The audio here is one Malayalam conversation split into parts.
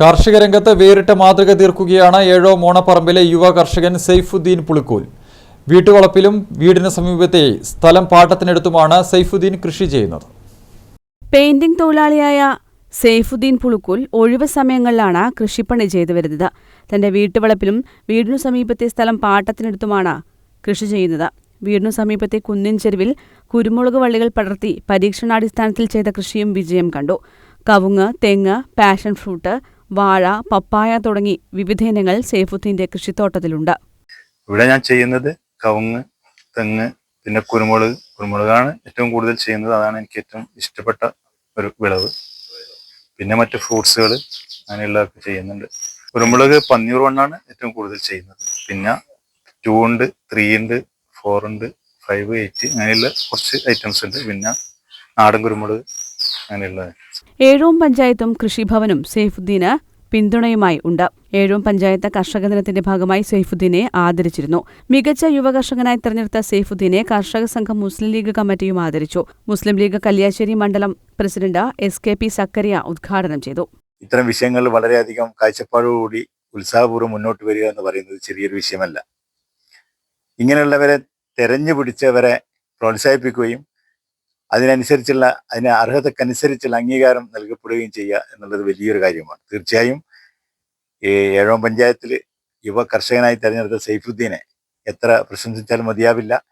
കാർഷിക രംഗത്ത് വേറിട്ട മാതൃക തീർക്കുകയാണ് ഏഴോ മോണപ്പറമ്പിലെ യുവ കർഷകൻ സെയ്ഫുദ്ദീൻ പുളിക്കൂൽ. വീട്ടുവളപ്പിലും വീടിന് സമീപത്തെ സ്ഥലം പാട്ടത്തിനെടുത്തുമാണ് സെയ്ഫുദ്ദീൻ കൃഷി ചെയ്യുന്നത്. പെയിന്റിംഗ് തൊഴിലാളിയായ സെയ്ഫുദ്ദീൻ പുളുക്കുൽ ഒഴിവ് സമയങ്ങളിലാണ് കൃഷിപ്പണി ചെയ്തു വരുന്നത്. തന്റെ വീട്ടുവളപ്പിലും വീടിനു സമീപത്തെ സ്ഥലം പാട്ടത്തിനെടുത്തുമാണ് കൃഷി ചെയ്യുന്നത്. വീടിനു സമീപത്തെ കുന്നിൻ ചെരുവിൽ കുരുമുളക് വള്ളികൾ പടർത്തി പരീക്ഷണാടിസ്ഥാനത്തിൽ ചെയ്ത കൃഷിയും വിജയം കണ്ടു. കവുങ്ങ് തെങ്ങ് പാഷൻ ഫ്രൂട്ട് വാഴ പപ്പായ തുടങ്ങി വിവിധ ഇനങ്ങൾ സേഫുദ്ദീന്റെ കൃഷിത്തോട്ടത്തിലുണ്ട്. ഇവിടെ ഞാൻ ചെയ്യുന്നത് കവുങ്ങ് തെങ്ങ് പിന്നെ കുരുമുളക്. കുരുമുളകാണ് ഏറ്റവും കൂടുതൽ ചെയ്യുന്നത്. അതാണ് എനിക്ക് ഏറ്റവും ഇഷ്ടപ്പെട്ട ഒരു വിളവ്. പിന്നെ മറ്റു ഫ്രൂട്ട്സുകൾ അങ്ങനെയുള്ളതൊക്കെ ചെയ്യുന്നുണ്ട്. കുരുമുളക് പന്നിയൂർ വണ്ണാണ് ഏറ്റവും കൂടുതൽ ചെയ്യുന്നത്. പിന്നെ ടു ഉണ്ട് ത്രീ ഉണ്ട് ഫോർ ഉണ്ട് ഫൈവ് എയ്റ്റ് അങ്ങനെയുള്ള കുറച്ച് ഐറ്റംസ് ഉണ്ട്. പിന്നെ നാടൻ കുരുമുളക് ഏഴൂം പഞ്ചായത്തും കൃഷിഭവനും സെയ്ഫുദ്ദീന് പിന്തുണയുമായി ഉണ്ട്. ഏഴോം പഞ്ചായത്ത് കർഷക ദിനത്തിന്റെ ഭാഗമായി സെയ്ഫുദ്ദീനെ ആദരിച്ചിരുന്നു. മികച്ച യുവ കർഷകനായി തെരഞ്ഞെടുത്ത സെയ്ഫുദ്ദീനെ കർഷക സംഘം മുസ്ലിം ലീഗ് കമ്മിറ്റിയും ആദരിച്ചു. മുസ്ലിം ലീഗ് കല്യാശ്ശേരി മണ്ഡലം president S K P Sakkariya ഉദ്ഘാടനം ചെയ്തു. ഇത്തരം വിഷയങ്ങൾ വളരെയധികം കാഴ്ചപ്പാടോടുകൂടി ഉത്സാഹപൂർവം മുന്നോട്ട് വരിക എന്ന് പറയുന്നത് ചെറിയൊരു വിഷയമല്ല. ഇങ്ങനെയുള്ളവരെ തെരഞ്ഞു പിടിച്ചവരെ പ്രോത്സാഹിപ്പിക്കുകയും അതിനനുസരിച്ചുള്ള അതിന് അർഹതക്കനുസരിച്ചുള്ള അംഗീകാരം നൽകപ്പെടുകയും ചെയ്യുക എന്നുള്ളത് വലിയൊരു കാര്യമാണ്. തീർച്ചയായും ഈ ഏഴോം പഞ്ചായത്തിൽ യുവ കർഷകനായി തെരഞ്ഞെടുത്ത സൈഫുദ്ദീനെ എത്ര പ്രശംസിച്ചാലും മതിയാവില്ല.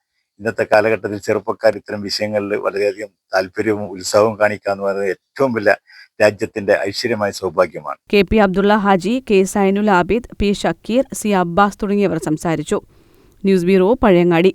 ഇന്നത്തെ കാലഘട്ടത്തിൽ ചെറുപ്പക്കാർ ഇത്തരം വിഷയങ്ങളിൽ വളരെയധികം താല്പര്യവും ഉത്സാഹവും കാണിക്കുക എന്ന് പറയുന്നത് ഏറ്റവും വലിയ രാജ്യത്തിന്റെ ഐശ്വര്യമായ സൗഭാഗ്യമാണ്. K P Abdulla Haji K Sainul Abid P Shakeer C Abbas തുടങ്ങിയവർ സംസാരിച്ചു. News bureau Pazhayangadi.